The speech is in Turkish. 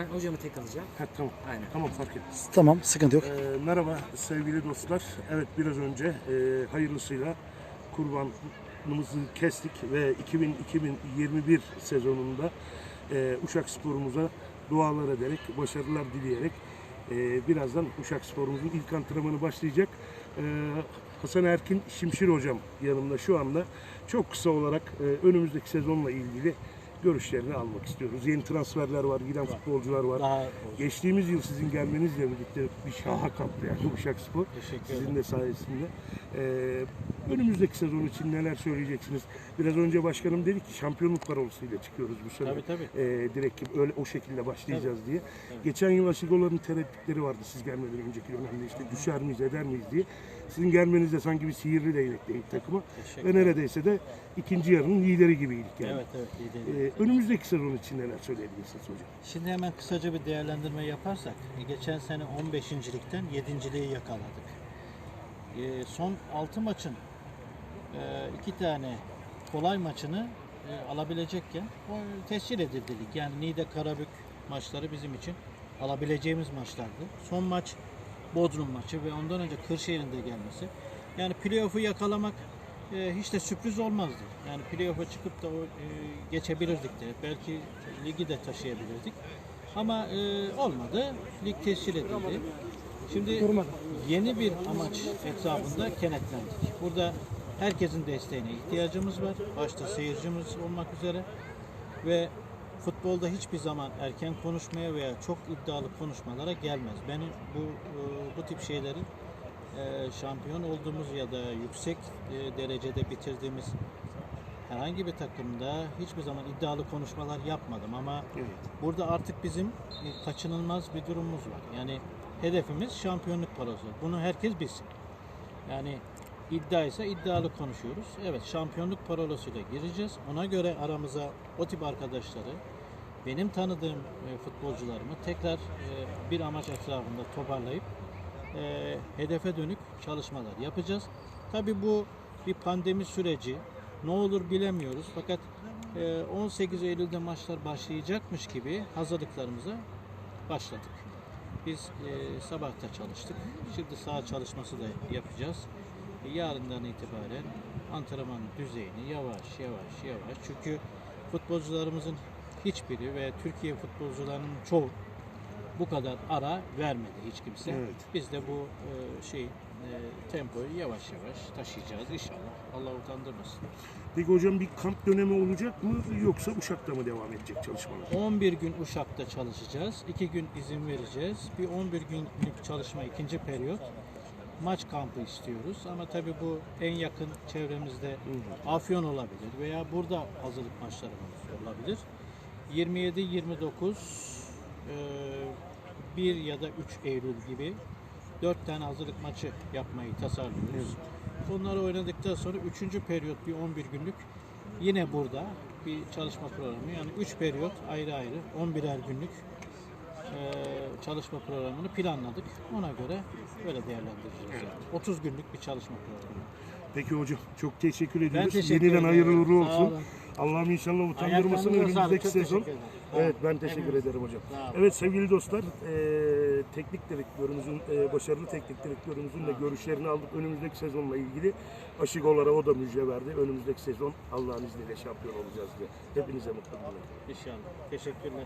Ben hocamı tek alacağım. Ha, tamam. Aynen. Tamam fark etmez. Tamam sıkıntı yok. Ee, merhaba sevgili dostlar. Evet biraz önce e, hayırlısıyla kurbanımızı kestik ve 2000-2021 sezonunda e, Uşak Spor'umuza dualar ederek, başarılar dileyerek e, birazdan Uşak Spor'umuzun ilk antrenmanı başlayacak. E, Hasan Erkin Şimşir Hocam yanımda şu anda. Çok kısa olarak e, önümüzdeki sezonla ilgili görüşlerini almak istiyoruz. Yeni transferler var, giden futbolcular var. Daha Geçtiğimiz yıl sizin gelmenizle birlikte bir şaha kalktı yani Uşak Spor. Sizin de sayesinde. Ee, önümüzdeki sezon için neler söyleyeceksiniz? Biraz önce başkanım dedi ki şampiyonluk parolasıyla çıkıyoruz bu sene. Tabii, tabii. Ee, direkt öyle o şekilde başlayacağız diye. Geçen yıl Aşigoların tereddütleri vardı siz gelmeden önceki dönemde işte düşer miyiz eder miyiz diye. Sizin gelmenizde sanki bir sihirli değnekti ilk takıma. Ve neredeyse de ikinci yarının lideri gibiydik yani. Evet evet iyi değil. Ee, önümüzdeki sezon için neler söyleyebilirsiniz hocam? Şimdi hemen kısaca bir değerlendirme yaparsak geçen sene 15.likten 7.liği yakaladık. E, son 6 maçın e, iki tane kolay maçını e, alabilecekken o tescil edildi lig. Yani Niğde Karabük maçları bizim için alabileceğimiz maçlardı. Son maç Bodrum maçı ve ondan önce Kırşehir'in de gelmesi. Yani playoff'u yakalamak e, hiç de sürpriz olmazdı. Yani playoff'a çıkıp da o, e, geçebilirdik de. Belki ligi de taşıyabilirdik. Ama e, olmadı. Lig tescil edildi. Şimdi yeni bir amaç etrafında kenetlendik. Burada herkesin desteğine ihtiyacımız var. Başta seyircimiz olmak üzere ve futbolda hiçbir zaman erken konuşmaya veya çok iddialı konuşmalara gelmez. Benim bu e, bu tip şeylerin e, şampiyon olduğumuz ya da yüksek e, derecede bitirdiğimiz herhangi bir takımda hiçbir zaman iddialı konuşmalar yapmadım ama Evet. burada artık bizim kaçınılmaz bir durumumuz var. Yani hedefimiz şampiyonluk parosu. Bunu herkes bilsin. Yani iddia ise iddialı konuşuyoruz. Evet şampiyonluk parolasıyla gireceğiz. Ona göre aramıza o tip arkadaşları benim tanıdığım e, futbolcularımı tekrar e, bir amaç etrafında toparlayıp e, hedefe dönük çalışmalar yapacağız. Tabi bu bir pandemi süreci. Ne olur bilemiyoruz. Fakat e, 18 Eylül'de maçlar başlayacakmış gibi hazırlıklarımıza başladık. Biz e, sabahta çalıştık. Şimdi saha çalışması da yapacağız. E, yarından itibaren antrenman düzeyini yavaş yavaş yavaş çünkü futbolcularımızın hiçbiri ve Türkiye futbolcularının çoğu bu kadar ara vermedi hiç kimse. Evet. Biz de bu e, şey e, tempoyu yavaş yavaş taşıyacağız inşallah. Allah utandırmasın. Peki hocam bir kamp dönemi olacak mı yoksa Uşak'ta mı devam edecek çalışmalar? 11 gün Uşak'ta çalışacağız. 2 gün izin vereceğiz. Bir 11 günlük çalışma ikinci periyot. Maç kampı istiyoruz ama tabii bu en yakın çevremizde Afyon olabilir veya burada hazırlık maçlarımız olabilir. 27 29 1 ya da 3 Eylül gibi 4 tane hazırlık maçı yapmayı tasarlıyoruz. Bunları oynadıktan sonra 3. periyot bir 11 günlük yine burada bir çalışma programı yani 3 periyot ayrı ayrı 11'er günlük eee, çalışma programını planladık. Ona göre böyle değerlendireceğiz. Yani. 30 günlük bir çalışma programı. Peki hocam çok teşekkür ediyoruz. teşekkür Yeniden hayırlı uğurlu olsun. Allah'ım inşallah utandırmasın Ayaklarınıza sağlık. önümüzdeki sezon. Evet ben teşekkür ederim hocam. Evet sevgili dostlar eee, teknik direktörümüzün eee, başarılı teknik direktörümüzün de görüşlerini aldık. Önümüzdeki sezonla ilgili Aşigolara o da müjde verdi. Önümüzdeki sezon Allah'ın izniyle şampiyon olacağız diye. Hepinize mutluluklar. İnşallah. Teşekkürler.